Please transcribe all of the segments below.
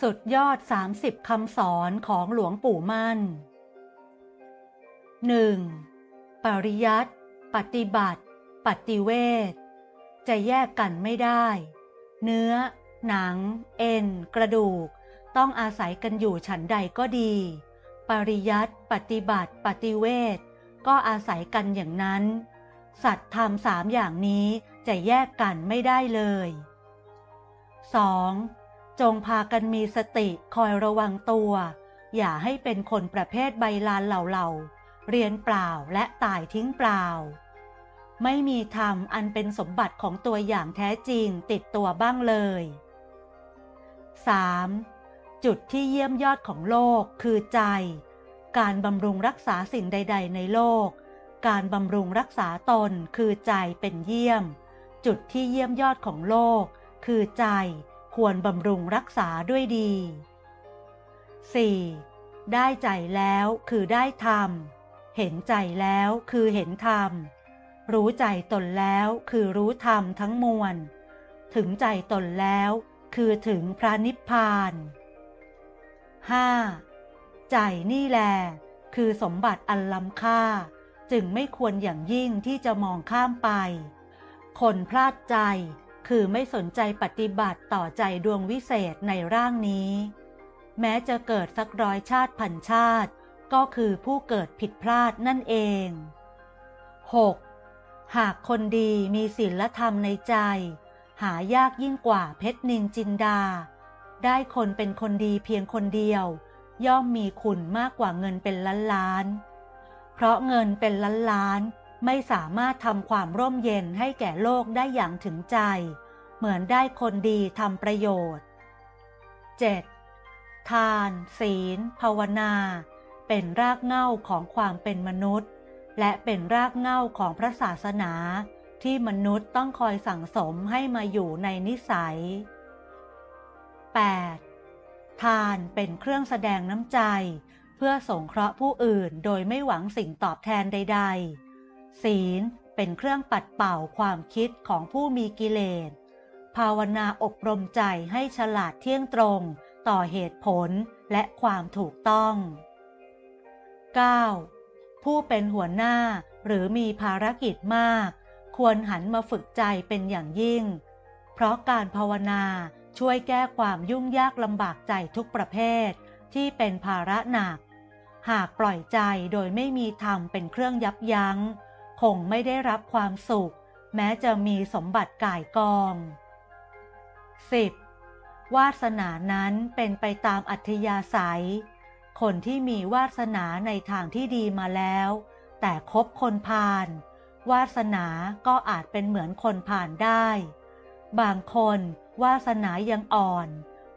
สุดยอด 30 คำสอนของหลวงปู่มั่น 1. ปริยัติปฏิบัติ ปฏิเวทจะแยกกันไม่ได้ เนื้อ หนัง เอ็น กระดูก ต้องอาศัยกันอยู่ฉันใดก็ดี ปริยัติปฏิบัติ ปฏิเวทก็อาศัยกันอย่างนั้น สัตว์ธรรมสามอย่างนี้จะแยกกันไม่ได้เลย 2. จงพากันมีสติคอยระวังตัว อย่าให้เป็นคนประเภทใบลานเหล่าๆ เรียนเปล่าและตายทิ้งเปล่า ไม่มีธรรมอันเป็นสมบัติของตัวอย่างแท้จริงติดตัวบ้างเลย 3. จุดที่เยี่ยมยอดของโลกคือใจ การบำรุงรักษาสิ่งใด ๆ ในโลก การบำรุงรักษาตนคือใจเป็นเยี่ยม จุดที่เยี่ยมยอดของโลก คือใจ ควรบำรุงรักษาด้วยดี 4. ได้ใจแล้วคือได้ธรรม เห็นใจแล้วคือเห็นธรรม รู้ใจตนแล้วคือรู้ธรรมทั้งมวล ถึงใจตนแล้วคือถึงพระนิพพาน 5. ใจนี่แล คือสมบัติอันล้ำค่า จึงไม่ควรอย่างยิ่งที่จะมองข้ามไป คนพลาดใจ คือไม่สนใจปฏิบัติต่อใจดวงวิเศษในร่างนี้ แม้จะเกิดสักร้อยชาติพันชาติ ก็คือผู้เกิดผิดพลาดนั่นเอง 6. หากคนดีมีศีลธรรมในใจ หายากยิ่งกว่าเพชรนินจินดา ได้คนเป็นคนดีเพียงคนเดียว ย่อมมีคุณมากกว่าเงินเป็นล้านล้าน เพราะเงินเป็นล้านล้าน ไม่สามารถทำความร่มเย็นให้แก่โลกได้อย่างถึงใจ เหมือนได้คนดีทำประโยชน์ 7. ทาน ศีล ภาวนา เป็นรากเหง้าของความเป็นมนุษย์ และเป็นรากเหง้าของพระศาสนา ที่มนุษย์ต้องคอยสั่งสมให้มาอยู่ในนิสัย 8. ทานเป็นเครื่องแสดงน้ำใจ เพื่อสงเคราะห์ผู้อื่นโดยไม่หวังสิ่งตอบแทนใด ๆ ศีลเป็นเครื่องปัดเป่าความคิดของผู้มีกิเลส ภาวนาอบรมใจให้ฉลาดเที่ยงตรงต่อเหตุผลและความถูกต้อง 9. ผู้เป็นหัวหน้าหรือมีภารกิจมาก ควรหันมาฝึกใจเป็นอย่างยิ่ง เพราะการภาวนาช่วยแก้ความยุ่งยากลำบากใจทุกประเภท ที่เป็นภาระหนัก หากปล่อยใจโดยไม่มีธรรมเป็นเครื่องยับยัง้ง คงไม่ได้รับความสุข แม้จะมีสมบัติก่ายกอง 10. วาสนานั้นเป็นไปตามอัธยาศัย คนที่มีวาสนาในทางที่ดีมาแล้ว แต่คบคนพาลวาสนาก็อาจเป็นเหมือนคนผ่านได้ บางคนวาสนายังอ่อน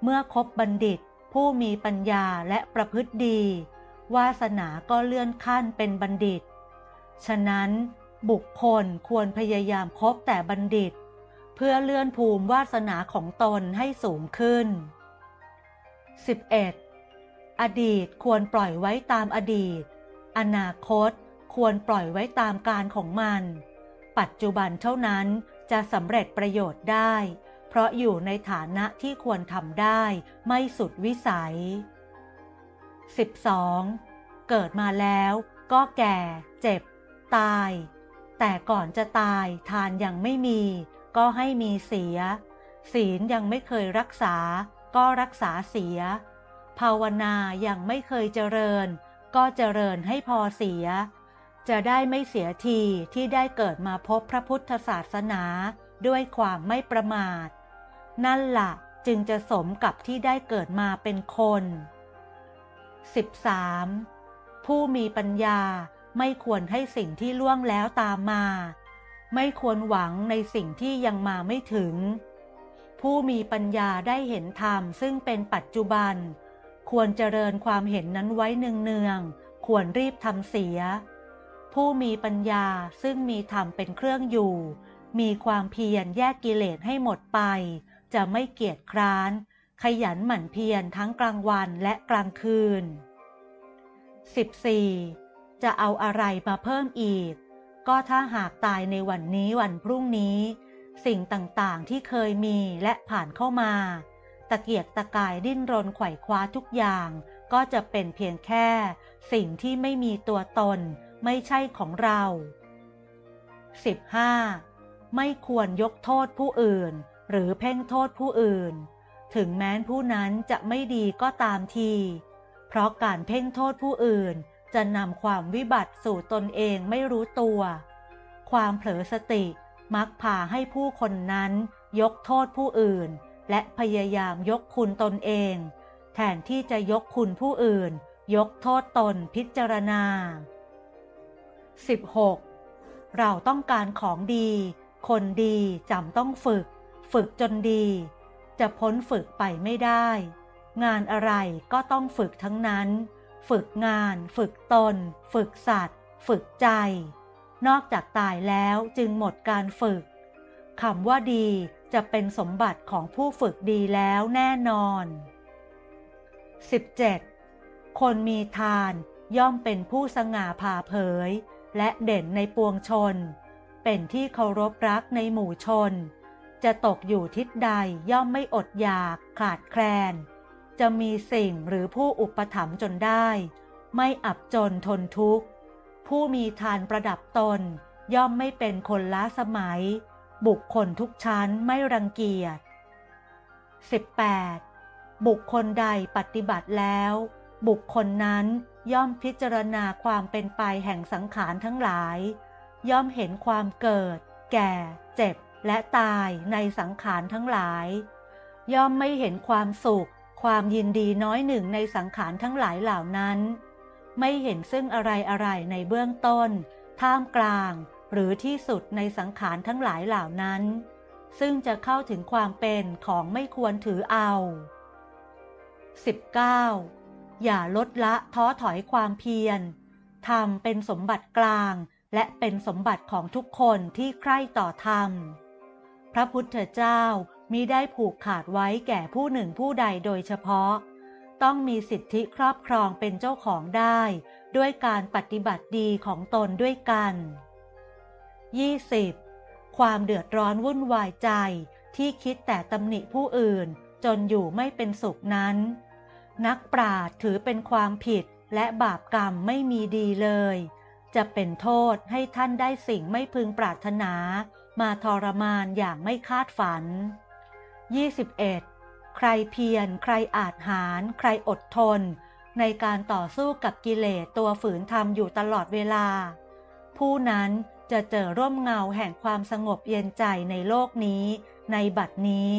เมื่อคบบัณฑิต ผู้มีปัญญาและประพฤติดี วาสนาก็เลื่อนขั้นเป็นบัณฑิต ฉะนั้นบุคคลควรพยายามคบแต่บัณฑิต เพื่อเลื่อนภูมิวาสนาของตนให้สูงขึ้น 11. อดีตควรปล่อยไว้ตามอดีต อนาคตควรปล่อยไว้ตามการของมัน ปัจจุบันเท่านั้นจะสำเร็จประโยชน์ได้ เพราะอยู่ในฐานะที่ควรทำได้ไม่สุดวิสัย 12. เกิดมาแล้วก็แก่ เจ็บ ตาย แต่ก่อนจะตายทานยังไม่มี ก็ให้มีเสีย ศีลยังไม่เคยรักษา ก็รักษาเสีย ภาวนายังไม่เคยเจริญ ก็เจริญให้พอเสีย จะได้ไม่เสียทีที่ได้เกิดมาพบพระพุทธศาสนาด้วยความไม่ประมาท นั่นละ่ะจึงจะสมกับที่ได้เกิดมาเป็นคน 13. ผู้มีปัญญา ไม่ควรให้สิ่งที่ล่วงแล้วตามมา ไม่ควรหวังในสิ่งที่ยังมาไม่ถึง ผู้มีปัญญาได้เห็นธรรมซึ่งเป็นปัจจุบัน ควรเจริญความเห็นนั้นไว้เนืองๆควรรีบทำเสีย ผู้มีปัญญาซึ่งมีธรรมเป็นเครื่องอยู่ มีความเพียรแยกกิเลสให้หมดไป จะไม่เกียจคร้าน ขยันหมั่นเพียรทั้งกลางวันและกลางคืน 14. จะเอาอะไรมาเพิ่มอีก ก็ถ้าหากตายในวันนี้วันพรุ่งนี้ สิ่งต่างๆที่เคยมีและผ่านเข้ามา ตะเกียกตะกายดิ้นรนไขว่คว้าทุกอย่าง ก็จะเป็นเพียงแค่ สิ่งที่ไม่มีตัวตน ไม่ใช่ของเรา 15. ไม่ควรยกโทษผู้อื่น หรือเพ่งโทษผู้อื่น ถึงแม้นผู้นั้นจะไม่ดีก็ตามที เพราะการเพ่งโทษผู้อื่น จะนำความวิบัติสู่ตนเองไม่รู้ตัว ความเผลอสติมักพาให้ผู้คนนั้นยกโทษผู้อื่น และพยายามยกคุณตนเอง แทนที่จะยกคุณผู้อื่น ยกโทษตนพิจารณา 16. เราต้องการของดี คนดีจำต้องฝึก ฝึกจนดี จะพ้นฝึกไปไม่ได้ งานอะไรก็ต้องฝึกทั้งนั้น ฝึกงาน ฝึกตน ฝึกสัตว์ ฝึกใจ นอกจากตายแล้วจึงหมดการฝึกคำว่าดีจะเป็นสมบัติของผู้ฝึกดีแล้วแน่นอน 17. คนมีทานย่อมเป็นผู้สง่าผ่าเผย และเด่นในปวงชน เป็นที่เคารพรักในหมู่ชน จะตกอยู่ทิศใดย่อมไม่อดอยากขาดแคลน จะมีสิ่งหรือผู้อุปถัมภ์จนได้ ไม่อับจนทนทุกข์ ผู้มีทานประดับตน ย่อมไม่เป็นคนล้าสมัย บุคคลทุกชั้นไม่รังเกียจ 18. บุคคลใดปฏิบัติแล้ว บุคคลนั้นย่อมพิจารณาความเป็นไปแห่งสังขารทั้งหลาย ย่อมเห็นความเกิด แก่ เจ็บและตายในสังขารทั้งหลาย ย่อมไม่เห็นความสุข ความยินดีน้อยหนึ่งในสังขารทั้งหลายเหล่านั้น ไม่เห็นซึ่งอะไรอะไรในเบื้องต้น ท่ามกลาง หรือที่สุดในสังขารทั้งหลายเหล่านั้น ซึ่งจะเข้าถึงความเป็นของไม่ควรถือเอา 19. อย่าลดละท้อถอยความเพียรธรรมเป็นสมบัติกลาง และเป็นสมบัติของทุกคนที่ใคร่ต่อธรรม พระพุทธเจ้า มิได้ผูกขาดไว้แก่ผู้หนึ่งผู้ใดโดยเฉพาะ ต้องมีสิทธิครอบครองเป็นเจ้าของได้ ด้วยการปฏิบัติดีของตนด้วยกัน 20. ความเดือดร้อนวุ่นวายใจที่คิดแต่ตำหนิผู้อื่น จนอยู่ไม่เป็นสุขนั้น นักปราชญ์ถือเป็นความผิดและบาปกรรมไม่มีดีเลย จะเป็นโทษให้ท่านได้สิ่งไม่พึงปรารถนา มาทรมานอย่างไม่คาดฝัน 21. ใครเพียร ใครอาจหาร ใครอดทน ในการต่อสู้กับกิเลสตัวฝืนทำอยู่ตลอดเวลา ผู้นั้นจะเจอร่มเงาแห่งความสงบเย็นใจในโลกนี้ ในบัดนี้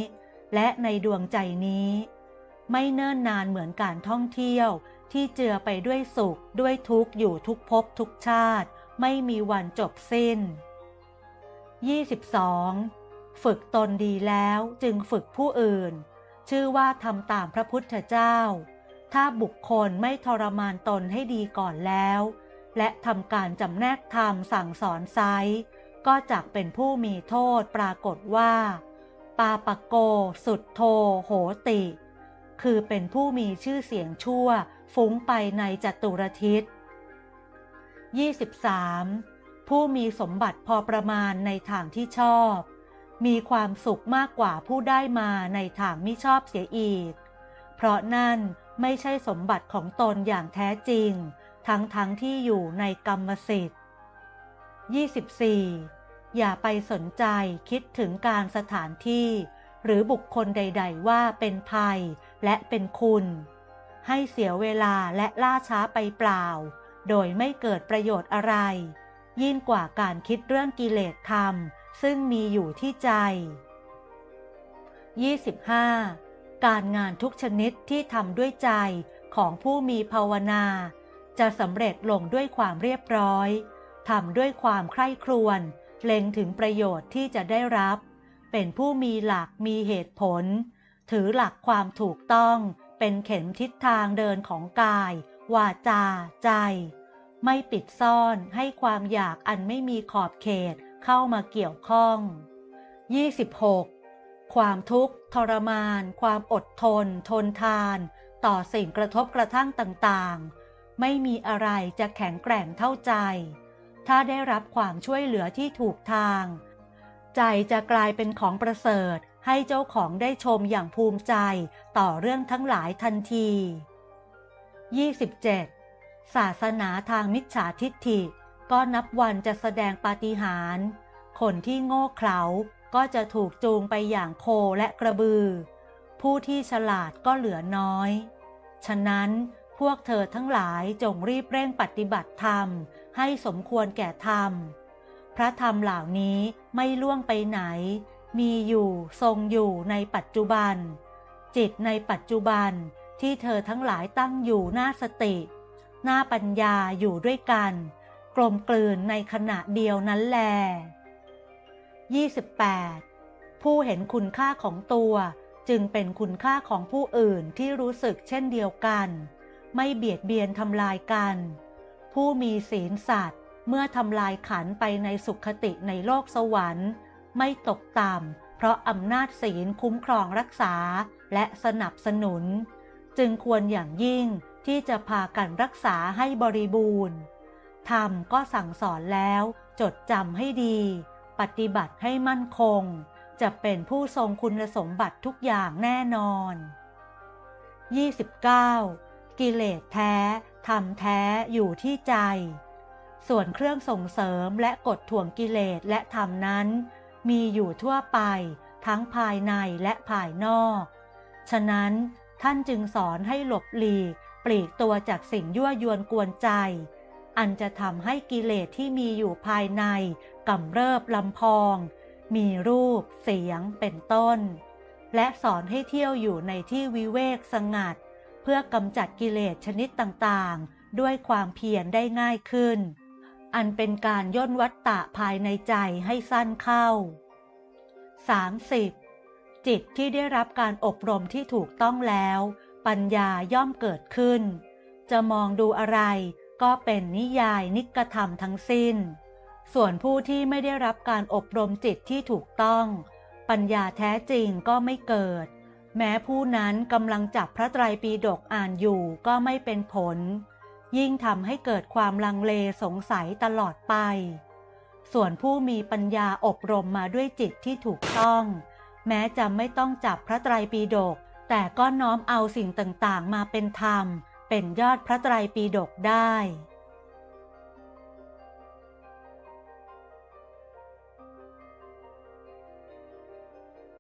และในดวงใจนี้ ไม่เนิ่นนานเหมือนการท่องเที่ยว ที่เจือไปด้วยสุขด้วยทุกข์อยู่ทุกภพทุกชาติ ไม่มีวันจบสิ้น 22. ฝึกตนดีแล้วจึงฝึกผู้อื่น ชื่อว่าทำตามพระพุทธเจ้า ถ้าบุคคลไม่ทรมานตนให้ดีก่อนแล้ว และทำการจำแนกธรรมสั่งสอนไซก็จักเป็นผู้มีโทษปรากฏว่า ปาปะโก สุดโท โหติ คือเป็นผู้มีชื่อเสียงชั่ว ฟุ้งไปในจัตุรทิศ 23. ผู้มีสมบัติพอประมาณในทางที่ชอบ มีความสุขมากกว่าผู้ได้มาในทางม่ชอบเสียอีก เพราะนั่นไม่ใช่สมบัติของตนอย่างแท้จริง ทั้งทั้งที่อยู่ในกรรมสิทธิ์ 24. อย่าไปสนใจคิดถึงการสถานที่ หรือบุคคลใด ๆ ว่าเป็นภัยและเป็นคุณ ให้เสียเวลาและล่าช้าไปเปล่า โดยไม่เกิดประโยชน์อะไร ยิ่งกว่าการคิดเรื่องกิเลสธรรม ซึ่งมีอยู่ที่ใจ 25. การงานทุกชนิดที่ทำด้วยใจของผู้มีภาวนา จะสำเร็จลงด้วยความเรียบร้อยทำด้วยความใคร่ครวญเล็งถึงประโยชน์ที่จะได้รับ เป็นผู้มีหลักมีเหตุผล ถือหลักความถูกต้องเป็นเข็มทิศทางเดินของกาย วาจา ใจ ไม่ปิดซ่อนให้ความอยากอันไม่มีขอบเขต เข้ามาเกี่ยวข้อง 26. ความทุกข์ทรมาน ความอดทน ทนทาน ต่อสิ่งกระทบกระทั่งต่างๆ ไม่มีอะไรจะแข็งแกร่งเท่าใจ ถ้าได้รับความช่วยเหลือที่ถูกทาง ใจจะกลายเป็นของประเสริฐให้เจ้าของได้ชมอย่างภูมิใจต่อเรื่องทั้งหลายทันที 27. ศาสนาทางมิจฉาทิฏฐิ ก็นับวันจะแสดงปาฏิหาริย์คนที่โง่เขลาก็จะถูกจูงไปอย่างโคและกระบือ ผู้ที่ฉลาดก็เหลือน้อย ฉะนั้นพวกเธอทั้งหลายจงรีบเร่งปฏิบัติธรรม ให้สมควรแก่ธรรม พระธรรมเหล่านี้ไม่ล่วงไปไหน มีอยู่ทรงอยู่ในปัจจุบัน จิตในปัจจุบันที่เธอทั้งหลายตั้งอยู่หน้าสติ หน้าปัญญาอยู่ด้วยกัน กลมกลืนในขณะเดียวนั้นแล 28. ผู้เห็นคุณค่าของตัวจึงเป็นคุณค่าของผู้อื่นที่รู้สึกเช่นเดียวกัน ไม่เบียดเบียนทำลายกัน ผู้มีศีลสัตว์เมื่อทำลายขันไปในสุขติในโลกสวรรค์ ไม่ตกต่ำเพราะอำนาจศีลคุ้มครองรักษาและสนับสนุน จึงควรอย่างยิ่งที่จะพากันรักษาให้บริบูรณ์ ธรรมก็สั่งสอนแล้ว จดจำให้ดี ปฏิบัติให้มั่นคง จะเป็นผู้ทรงคุณสมบัติทุกอย่างแน่นอน 29. กิเลสแท้ธรรมแท้อยู่ที่ใจ ส่วนเครื่องส่งเสริมและกดถ่วงกิเลสและธรรมนั้น มีอยู่ทั่วไป ทั้งภายในและภายนอก ฉะนั้นท่านจึงสอนให้หลบหลีก ปลีกตัวจากสิ่งยั่วยวนกวนใจ อันจะทำให้กิเลสที่มีอยู่ภายในกำเริบลำพอง มีรูป เสียงเป็นต้น และสอนให้เที่ยวอยู่ในที่วิเวกสงัด เพื่อกำจัดกิเลสชนิดต่างๆ ด้วยความเพียรได้ง่ายขึ้น อันเป็นการย่นวัตตะภายในใจให้สั้นเข้า 30. จิตที่ได้รับการอบรมที่ถูกต้องแล้ว ปัญญาย่อมเกิดขึ้น จะมองดูอะไร ก็เป็นนิยายนิกธรรมทั้งสิ้น ส่วนผู้ที่ไม่ได้รับการอบรมจิตที่ถูกต้อง ปัญญาแท้จริงก็ไม่เกิด แม้ผู้นั้นกำลังจับพระไตรปิฎกอ่านอยู่ก็ไม่เป็นผล ยิ่งทำให้เกิดความลังเลสงสัยตลอดไป ส่วนผู้มีปัญญาอบรมมาด้วยจิตที่ถูกต้อง แม้จะไม่ต้องจับพระไตรปิฎกแต่ก็น้อมเอาสิ่งต่างๆ มาเป็นธรรม เป็นยอดพระไตรปีดกได้